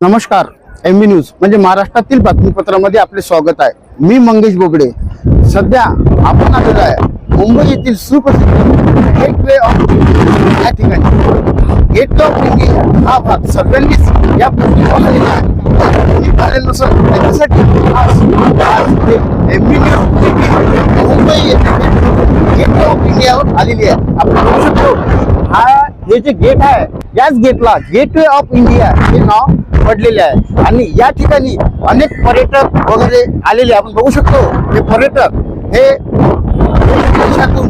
नमस्कार एम बी न्यूज म्हणजे महाराष्ट्रातील बातमीपत्रामध्ये आपले स्वागत आहे. मी मंगेश बोगडे सध्या आपण आलेलो आहे मुंबई येथील सुप्रसिद्ध गेटवे ऑफ या ठिकाणी. गेट ऑफ इंडिया हा भाग सगळ्यांनीच या नसेल त्याच्यासाठी आज आज एम बी न्यूज मुंबई येथे गेट ऑफ इंडियावर आलेली आहे. आपण बघू शकतो हा हे जे गेट आहे याच गेटला गेटवे ऑफ इंडिया हे नाव पडलेले आहे. आणि या ठिकाणी अनेक पर्यटक वगैरे आलेले आपण बघू शकतो. हे पर्यटक हे देशातून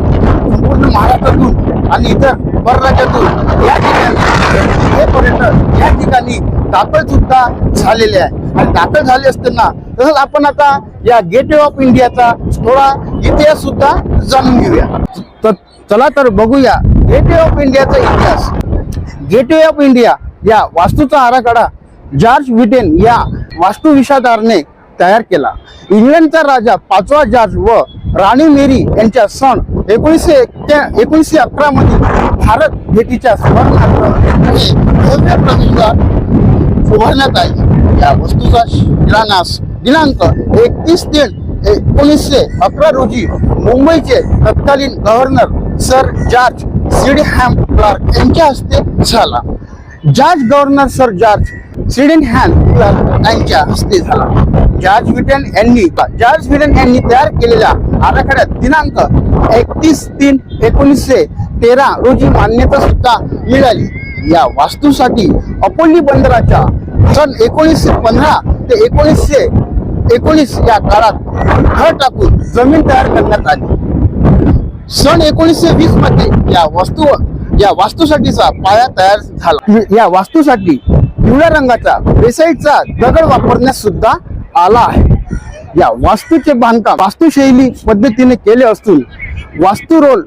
संपूर्ण महाराष्ट्रातून आणि इतर परराज्यातून या ठिकाणी हे पर्यटक या ठिकाणी दाखल सुद्धा झालेले आहे. आणि दाखल झाले असताना तसंच आपण आता या गेटवे ऑफ इंडियाचा थोडा इतिहास सुद्धा जाणून घेऊया. तर चला तर बघूया गेटवे ऑफ इंडियाचा इतिहास. गेटवे ऑफ इंडिया या वास्तूचा आराखडा जॉर्ज विटेन या वास्तुविशारदारने तयार केला. इंग्लंडचा राजा पाचवा जॉर्ज व राणी मेरी यांच्या सण एकोणीसशे एक्क्या- एकोणीसशे अकरा मध्ये भारत भेटीच्या स्मरणार्थ उभारण्यात या वस्तूचा शिलान्यास दिनांक एकतीस तीन एकोणीसशे अकरा रोजी मुंबईचे तत्कालीन governor sir George Sydenham Clarke यांच्या हस्ते झाला. George governor sir George Sydenham Clarke यांच्या हस्ते झाला. जॉर्ज विटन यांनी जॉर्ज विटन यांनी तयार केलेल्या आराखड्यात दिनांक एकतीस तीन एकोणीसशे तेरा रोजी मान्यता सुद्धा मिळाली. या वास्तूसाठी अपोली बंदराच्या सन एकोणीसशे पंधरा ते एकोणीसशे एकोणीस या काळात घर टाकून जमीन तयार करण्यात आली. सन एकोणीसशे वीसमध्ये या वस्तू या वास्तूसाठीचा पाया तयार झाला. या वास्तूसाठी पिवळ्या रंगाचा बेसाईचा दगड वापरण्यास सुद्धा आला आहे. या वास्तूचे बांधकाम वास्तुशैली पद्धतीने केले असून वास्तू रोल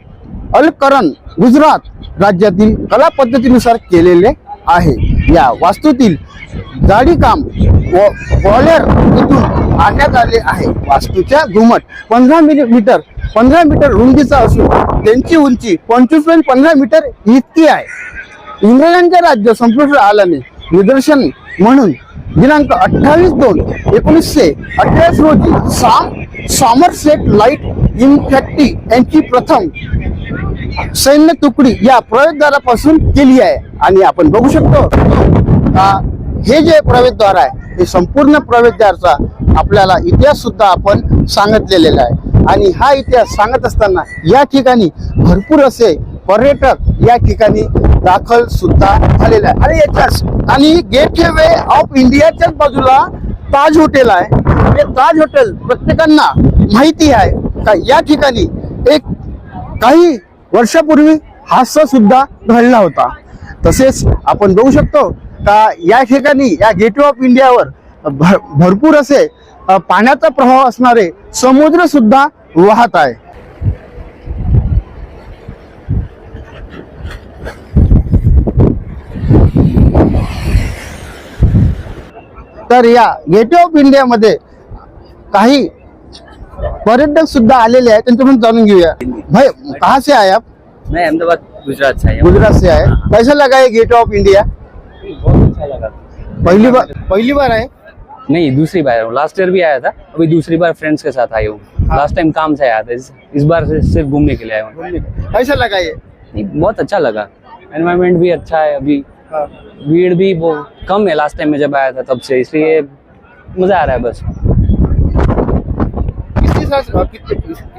अलकरण गुजरात राज्यातील कला पद्धतीनुसार केलेले आहे. या वास्तूतील जाडीकाम व बॉयलर इथून आणण्यात आले आहे. वास्तूच्या घुमट पंधरा मिलीमीटर पंधरा मीटर रुंदीचा असून त्यांची उंची पंचवीस पॉईंट पंधरा मीटर इतकी आहे. इंग्लंडचे राज्य संपुष्ट आल्याने निदर्शन म्हणून दिनांक अठ्ठावीस दोन एकोणीसशे अठ्ठावीस रोजी साम सॉमरसेट लाइट इन्फॅक्टी यांची प्रथम सैन्य तुकडी या प्रवेशद्वारापासून केली आहे. आणि आपण बघू शकतो का हे जे प्रवेशद्वार आहे हे संपूर्ण प्रवेशद्वारचा आपल्याला इतिहास सुद्धा आपण सांगितलेला आहे. आणि हा इतिहास सांगत असताना या ठिकाणी भरपूर असे पर्यटक या ठिकाणी दाखल सुद्धा झालेला आहे. आणि याच्याच आणि गेट वे ऑफ इंडियाच्याच बाजूला ताज हॉटेल आहे. हे ताज हॉटेल प्रत्येकांना माहिती आहे का? या ठिकाणी एक काही वर्षापूर्वी हादसा सुद्धा घडला होता. तसेच आपण बघू शकतो का या ठिकाणी या गेटवे ऑफ इंडियावर भर भरपूर असे पाण्याचा प्रभाव असणारे समुद्र सुद्धा वाहत आहे. तर या गेटवे ऑफ़ इंडियामध्ये काही पर्यटक सुद्धा आलेले आहेत त्यांच्याकडून जाणून घेऊया. भाई कहा से आए आप? मैं अहमदाबाद गुजरात से आया गुजरात से आए। कैसा लगा ये गेट ऑफ़ इंडिया? बहुत अच्छा लगा। पहली बार पहली बार आए? नहीं दूसरी बार आया हूँ। लास्ट ईयर भी आया था अभी दूसरी बार फ्रेंड्स के साथ आई हूँ। हाँ। लास्ट टाइम काम से आया था इस, इस बार से सिर्फ़ घूमने के लिए आया हूँ। कैसा लगा ये? नहीं, बहुत अच्छा लगा। एनवायरमेंट भी अच्छा है अभी। हाँ। भीड़ भी वो कम है लास्ट टाइम में जब आया था तब से इसलिए मज़ा आ रहा है बस। इसके साथ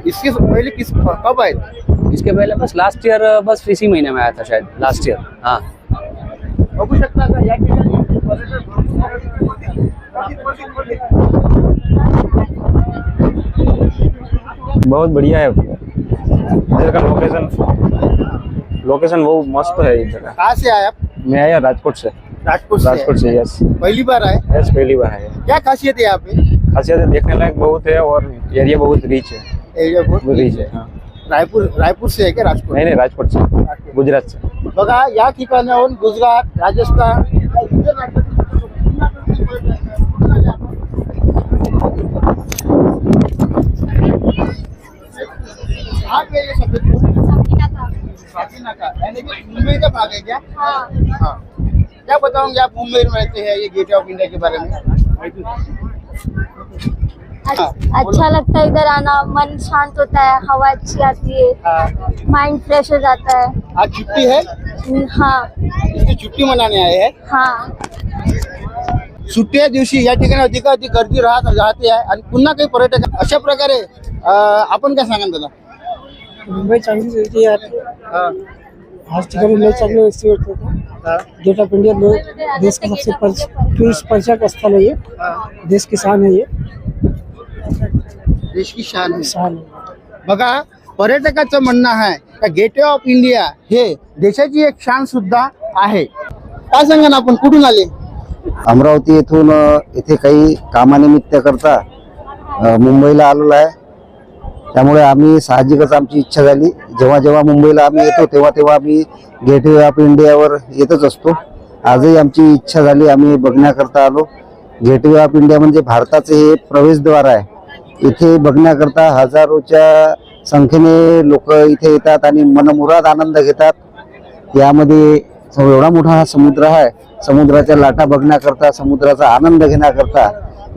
इसके पहले किस कब आए इसके पहले बस लास्ट ईयर बस इसी महीने में आया था शायद लास्ट ईयर हाँ. बहुत बढ़िया है। इधर का लोकेशन लोकेशन वो मस्त है इधर का। कहाँ से आए आप? मैं आया राजकोट से। राजकोट से? राजकोट से यस पहली बार आए? यस पहली बार है क्या खासियत है यहाँ पे? खासियत है, देखने लायक बहुत है और एरिया बहुत रिच है। एरिया बहुत रिच है हाँ। रायपूर रायपूर से है क्या राजकोट? नहीं नहीं राजकोट से। गुजरात से। बघा या ठिकाणाहून गुजरात राजस्थान। यानी कि मुंबई का भाग है क्या? हाँ। क्या बताओगे आप मुंबई में रहते हैं ये गेट ऑफ इंडिया के बारे में? अच्छा अच्छा लगता है इधर आना मन शांत होता है हवा अच्छी आती है माइंड फ्रेश हो जाता है। आज छुट्टी है? हाँ। इसकी छुट्टी मनाने आए हैं? हाँ। सुट्टीच्या दिवशी या ठिकाणी अधिकाधिक गर्दी राहत राहते आहे आणि पुन्हा काही पर्यटक अशा प्रकारे आपण काय सांगा दादा मुंबई चांगलीच होती यार आज ठिकाणी लय चांगली व्यवस्था होते गेट ऑफ इंडिया लोग देश का सबसे टूरिस्ट पर्यटक स्थल है. ये देश की शान है ये देश की शान आहे. शान है बघा पर्यटकाचं म्हणणं आहे का गेटवे ऑफ इंडिया हे देशाची एक शान सुद्धा आहे. काय सांगा ना आपण? कुठून आले? अमरावती येथून इथे काही कामानिमित्त करता मुंबईला आलेलो आहे. त्यामुळे आम्ही साहजिकच आमची इच्छा झाली. जेव्हा जेव्हा मुंबईला आम्ही येतो तेव्हा तेव्हा आम्ही गेटवे ऑफ इंडियावर येतच असतो. आजही आमची इच्छा झाली आम्ही बघण्याकरता आलो. गेटवे ऑफ इंडिया म्हणजे भारताचे हे प्रवेशद्वार आहे. इथे बघण्याकरता हजारोच्या संख्येने लोक इथे येतात आणि मनमुराद आनंद घेतात. यामध्ये एवढा मोठा हा समुद्र आहे. समुद्राच्या लाटा बघण्याकरता समुद्राचा आनंद घेण्याकरता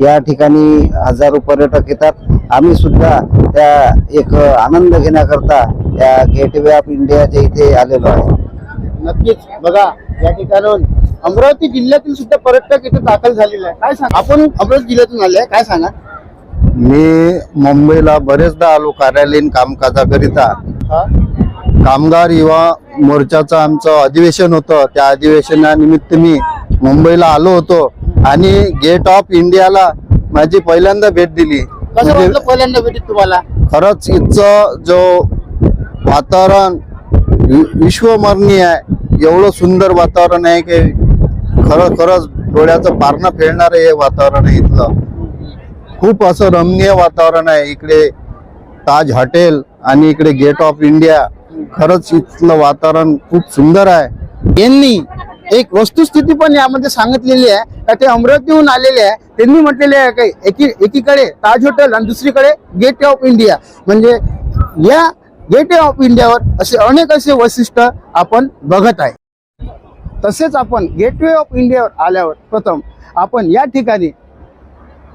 या ठिकाणी हजारो पर्यटक येतात. आम्ही सुद्धा त्या एक आनंद घेण्याकरता या गेटवे ऑफ इंडियाच्या इथे आलेलो आहे. नक्कीच. बघा या ठिकाणाहून अमरावती जिल्ह्यातील सुद्धा पर्यटक इथे दाखल झालेले आहे काय सांगा? आपण अमरावती जिल्ह्यातून आले काय सांगा? मी मुंबईला बरेचदा आलो कार्यालयीन कामकाजाकरिता? कामगार युवा मोर्चाचं आमचं अधिवेशन होतं. त्या अधिवेशनानिमित्त मी मुंबईला आलो होतो. आणि गेट ऑफ इंडियाला माझी पहिल्यांदा भेट दिली. कसं म्हणजे वाटलं पहिल्यांदा भेटीत तुम्हाला? खरंच इथचं जो वातावरण विश्वमरणीय आहे. एवढं सुंदर वातावरण आहे की खरं खरंच डोळ्याचं पारणं फेडणार हे वातावरण आहे इथलं. खूप असं रमणीय वातावरण आहे. इकडे ताज हॉटेल आणि इकडे गेट ऑफ इंडिया. खरंच इथलं वातावरण खूप सुंदर आहे. यांनी एक वस्तुस्थिती पण यामध्ये सांगितलेली आहे. का ते अमरावतीहून आलेले आहे. त्यांनी म्हटलेले आहे काही एकी एकीकडे ताज हॉटेल आणि दुसरीकडे गेट ऑफ इंडिया म्हणजे या गेट ऑफ इंडियावर असे अनेक असे वैशिष्ट्य आपण बघत आहे. तसेच आपण गेटवे ऑफ इंडियावर आल्यावर प्रथम आपण या ठिकाणी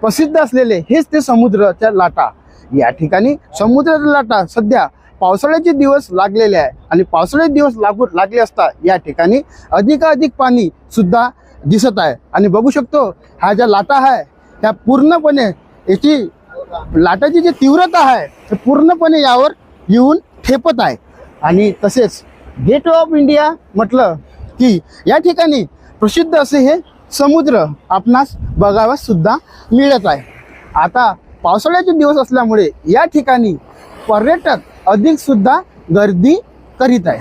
प्रसिद्ध असलेले हेच ते समुद्राच्या लाटा. या ठिकाणी समुद्राच्या लाटा सध्या पावसाळ्याचे दिवस लागलेले आहे आणि पावसाळ्याचे दिवस लागू लागले असता या ठिकाणी अधिकाधिक पाणी सुद्धा दिसत आहे. आणि बघू शकतो ह्या ज्या लाटा आहे ह्या पूर्णपणे याची लाटाची जी तीव्रता आहे ते पूर्णपणे यावर येऊन ठेपत आहे. आणि तसेच गेट ऑफ इंडिया म्हटलं की या ठिकाणी प्रसिद्ध असे हे समुद्र आपणास बघाव्यास सुद्धा मिळत आहे. आता पावसाळ्याचे दिवस असल्यामुळे या ठिकाणी पर्यटक अधिक सुद्धा गर्दी करीत आहे.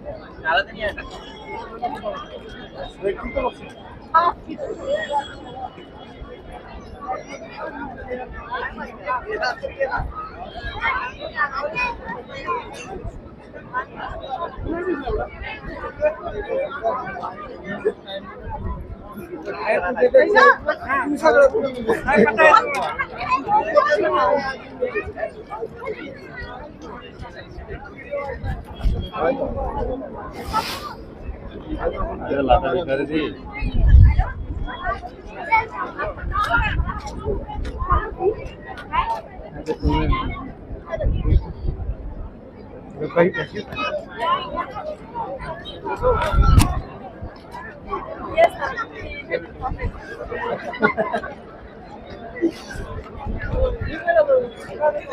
Nada tenía. Ah, sí.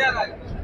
Yes,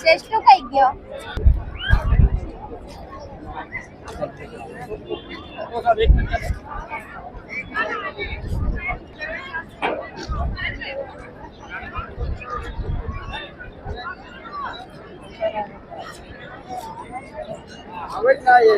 श्रेष्ठ कैज्ञ आवड नाही